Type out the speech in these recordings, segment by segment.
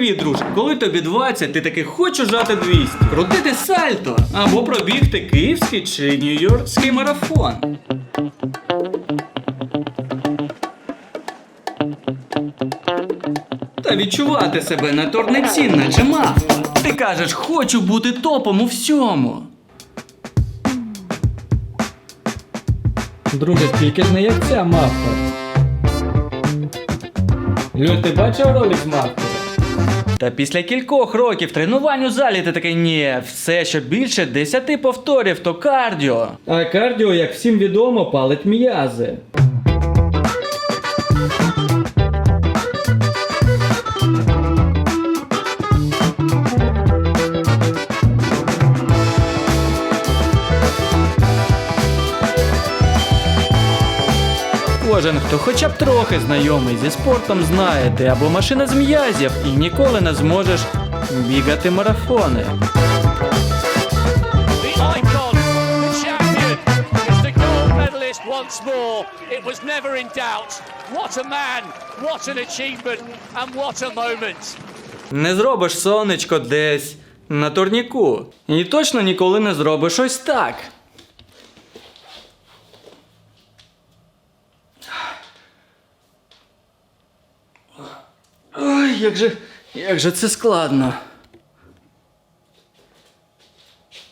Привіт, друже. Коли тобі 20, ти таки хочу жати 200, крутити сальто або пробігти київський чи нью-йоркський марафон. Та відчувати себе на турниці, наче мав. Ти кажеш, хочу бути топом у всьому. Друже, тільки не як ця мавка. Люль, ти бачив ролик з мавкою? Та після кількох років тренувань у залі ти такий ні, все що більше 10 повторів, то кардіо. А кардіо, як всім відомо, палить м'язи. Кожен, хто хоча б трохи знайомий зі спортом, знає, ти або машина з м'язів і ніколи не зможеш бігати марафони. Once more. It was never in doubt. What a man, what an achievement, and what a moment. Не зробиш сонечко десь на турніку. І точно ніколи не зробиш ось так. Як же, як же це складно.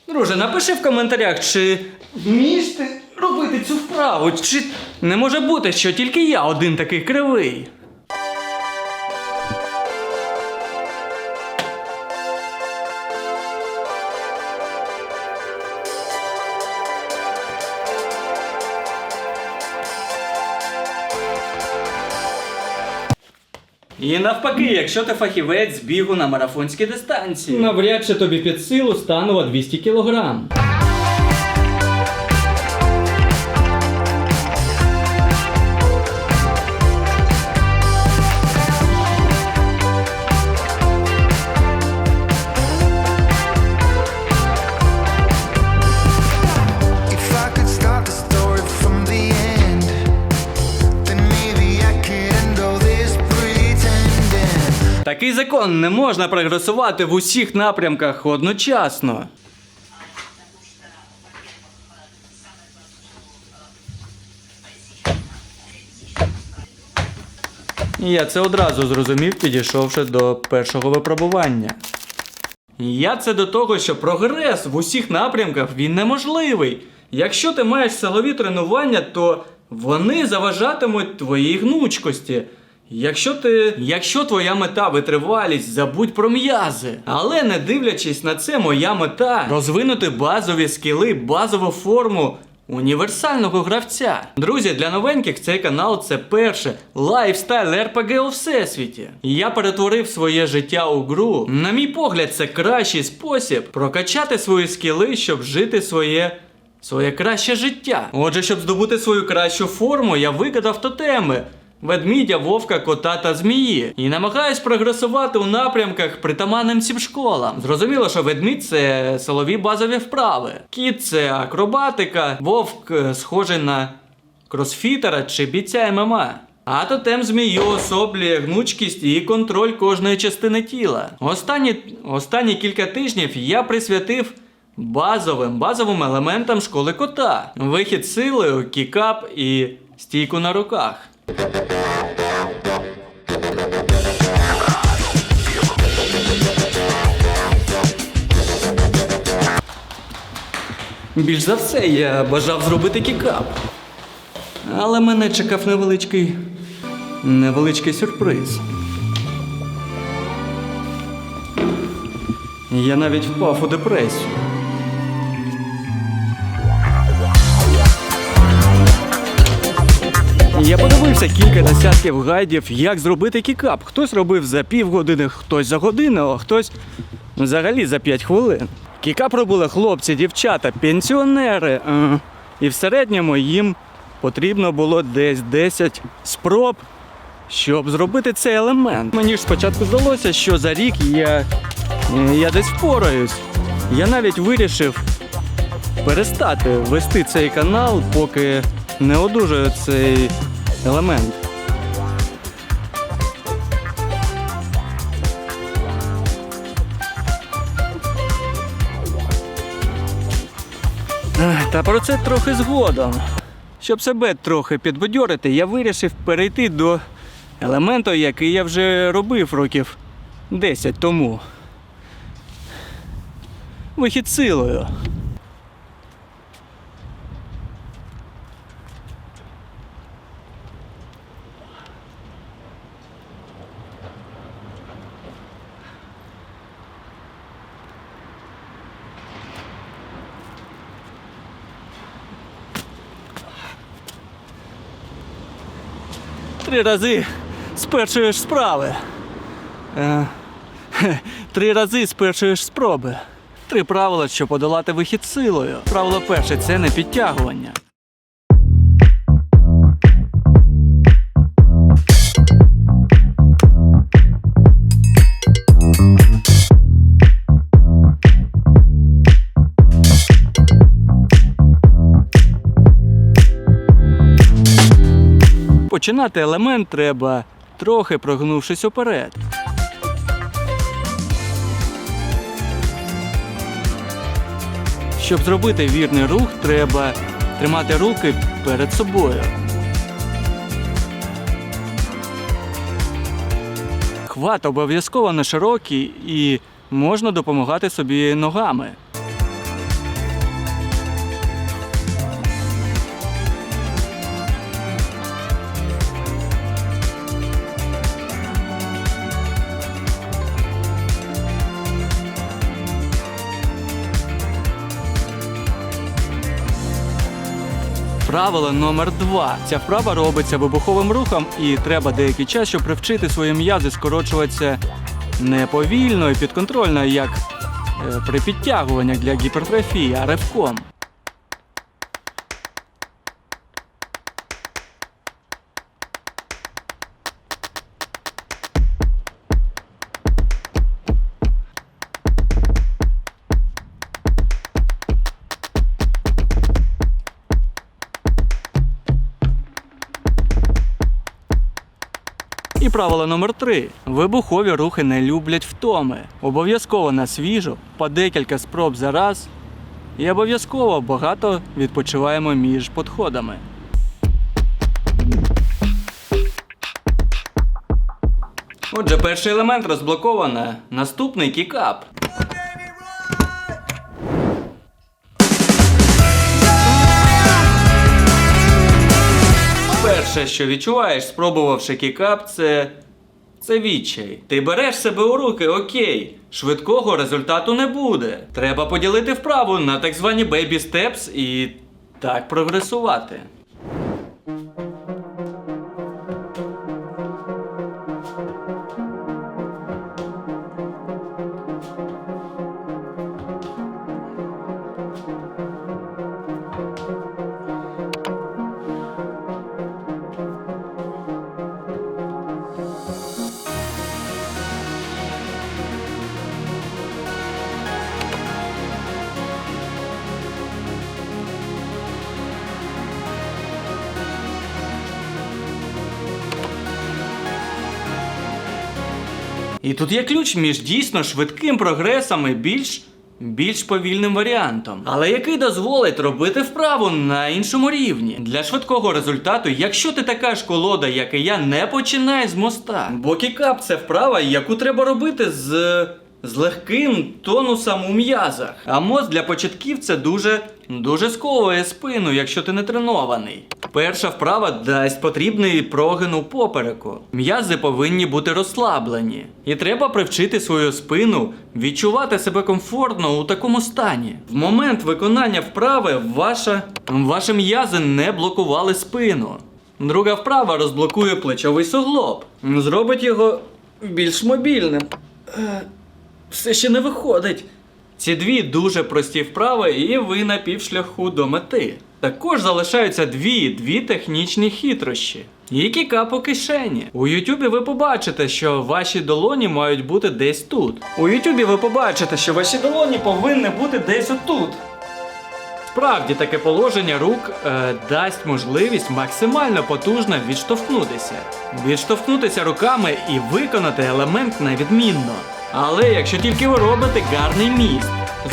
Друже, напиши в коментарях, чи вмієш ти робити цю вправу, чи не може бути, що тільки я один такий кривий. І навпаки, якщо ти фахівець з бігу на марафонській дистанції. Навряд чи тобі під силу станова 200 кілограм. Закон не можна прогресувати в усіх напрямках одночасно. Я це одразу зрозумів, підійшовши до першого випробування. Я це до того, що прогрес в усіх напрямках він неможливий. Якщо ти маєш силові тренування, то вони заважатимуть твоїй гнучкості. Якщо ти. Якщо твоя мета витривалість, забудь про м'язи. Але не дивлячись на це, моя мета розвинути базові скіли, базову форму універсального гравця. Друзі, для новеньких цей канал це перше лайфстайл РПГ у всесвіті. Я перетворив своє життя у гру. На мій погляд, це кращий спосіб прокачати свої скіли, щоб жити своє. Своє краще життя. Отже, щоб здобути свою кращу форму, я вигадав тотеми. Ведмідя, вовка, кота та змії. І намагаюсь прогресувати у напрямках притаманним цим школам. Зрозуміло, що ведмідь це силові базові вправи. Кіт це акробатика, вовк е, схожий на кросфітера чи бійця ММА. А тотем змії особлює гнучкість і контроль кожної частини тіла. Останні, останні кілька тижнів я присвятив базовим базовим елементам школи кота: вихід силою, кікап і стійку на руках. Більш за все, я бажав зробити кікап. Але мене чекав невеличкий. невеличкий сюрприз. Я навіть впав у депресію. Я подивився кілька десятків гайдів, як зробити кікап. Хтось робив за півгодини, хтось за годину, а хтось взагалі за 5 хвилин. Кікап робили хлопці, дівчата, пенсіонери. е, І в середньому їм потрібно було десь 10 спроб, щоб зробити цей елемент. Мені ж спочатку здалося, що за рік я, е, я десь впораюсь. Я навіть вирішив перестати вести цей канал, поки не одужаю цей елемент. Е, та про це трохи згодом. Щоб себе трохи підбадьорити, я вирішив перейти до елементу, який я вже робив років 10 тому. Вихід силою. Три рази з першої ж справи. Е, три рази з спроби. Три правила, щоб подолати вихід силою. Правило перше це не підтягування. Починати елемент треба трохи прогнувшись уперед. Щоб зробити вірний рух, треба тримати руки перед собою. Хват обов'язково не широкий і можна допомагати собі ногами. Правило номер два. Ця вправа робиться вибуховим рухом, і треба деякий час, щоб привчити свої м'язи скорочуватися не повільно і підконтрольно, як е, при підтягуваннях для гіпертрофії, а ривком. Правило номер 3 вибухові рухи не люблять втоми. Обов'язково на свіжу, по декілька спроб за раз. І обов'язково багато відпочиваємо між подходами. Отже, перший елемент розблоковано. Наступний кікап. Перше, що відчуваєш, спробувавши кікап, це. Це відчай. Ти береш себе у руки, окей. Швидкого результату не буде. Треба поділити вправу на так звані baby steps і так прогресувати. І тут є ключ між дійсно швидким прогресом і більш. Більш повільним варіантом, але який дозволить робити вправу на іншому рівні. Для швидкого результату, якщо ти така ж колода, як і я, не починай з моста. Бо кікап це вправа, яку треба робити з. З легким тонусом у м'язах. А мост для початківця дуже дуже сковує спину, якщо ти не тренований. Перша вправа дасть потрібний прогин у попереку. М'язи повинні бути розслаблені. І треба привчити свою спину відчувати себе комфортно у такому стані. В момент виконання вправи ваша, ваші м'язи не блокували спину. Друга вправа розблокує плечовий суглоб. Зробить його більш мобільним. Все ще не виходить. Ці дві дуже прості вправи, і ви на півшляху до мети. Також залишаються дві, дві технічні хитрощі. І кікап у кишені. У Ютубі ви побачите, що ваші долоні мають бути десь тут. У Ютубі ви побачите, що ваші долоні повинні бути десь отут. Справді таке положення рук е, дасть можливість максимально потужно відштовхнутися. Відштовхнутися руками і виконати елемент на відмінно. Але якщо тільки ви робите гарний міст,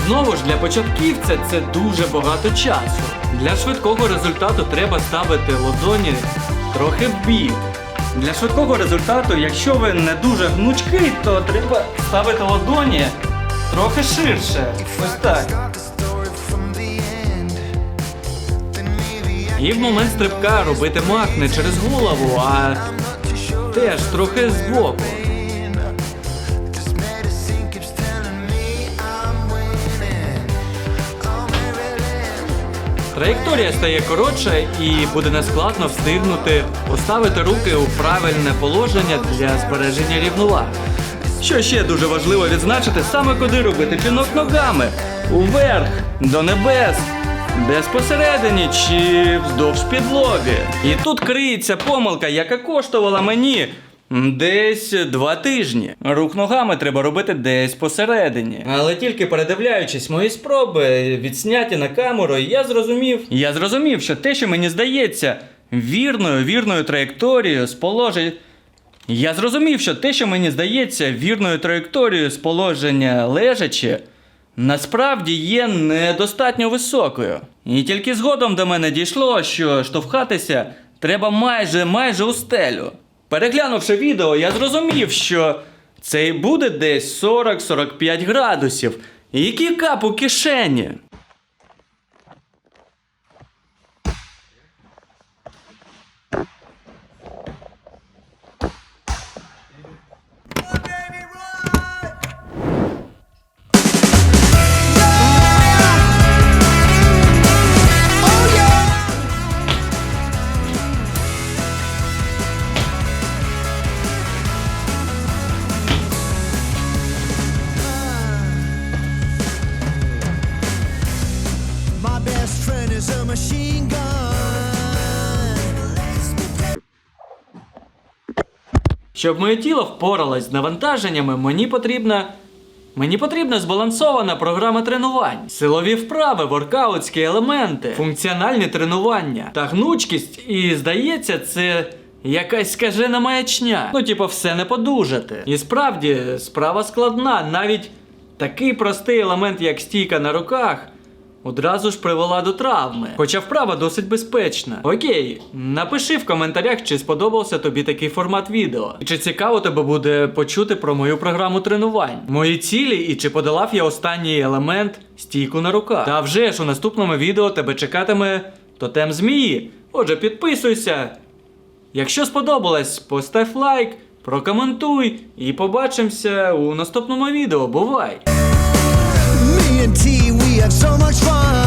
Знову ж для початківця це дуже багато часу. Для швидкого результату треба ставити ладоні трохи в. Для швидкого результату, якщо ви не дуже гнучкий, то треба ставити ладоні трохи ширше. Ось так. І в момент стрибка робити мах не через голову, а теж трохи збоку. Траєкторія стає коротша і буде нескладно встигнути поставити руки у правильне положення для збереження рівноваги. Що ще дуже важливо відзначити, саме куди робити чинок ногами. Уверх, до небес, десь посередині чи вздовж підлоги. І тут криється помилка, яка коштувала мені десь два тижні. Рух ногами треба робити десь посередині. Але тільки передивляючись мої спроби, відсняті на камеру, я зрозумів. Я зрозумів, що те, що мені здається вірною, вірною траєкторією з положень. Я зрозумів, що те, що мені здається вірною траєкторією з положення лежачи, насправді є недостатньо високою. І тільки згодом до мене дійшло, що штовхатися треба майже майже у стелю. Переглянувши відео, я зрозумів, що це і буде десь 40-45 градусів. Які кап у кишені. Щоб моє тіло впоралось з навантаженнями, мені потрібна. Мені потрібна збалансована програма тренувань, силові вправи, воркаутські елементи, функціональні тренування та гнучкість. І здається, це якась скажена маячня. Ну, типу, все не подужати. І справді, справа складна. Навіть такий простий елемент, як стійка на руках, одразу ж привела до травми. Хоча вправа досить безпечна. Окей, напиши в коментарях, чи сподобався тобі такий формат відео. І чи цікаво тебе буде почути про мою програму тренувань, мої цілі і чи подолав я останній елемент стійку на руках. Та вже ж у наступному відео тебе чекатиме тотем змії. Отже, підписуйся. Якщо сподобалось, постав лайк, прокоментуй і побачимося у наступному відео. Бувай! we had so much fun.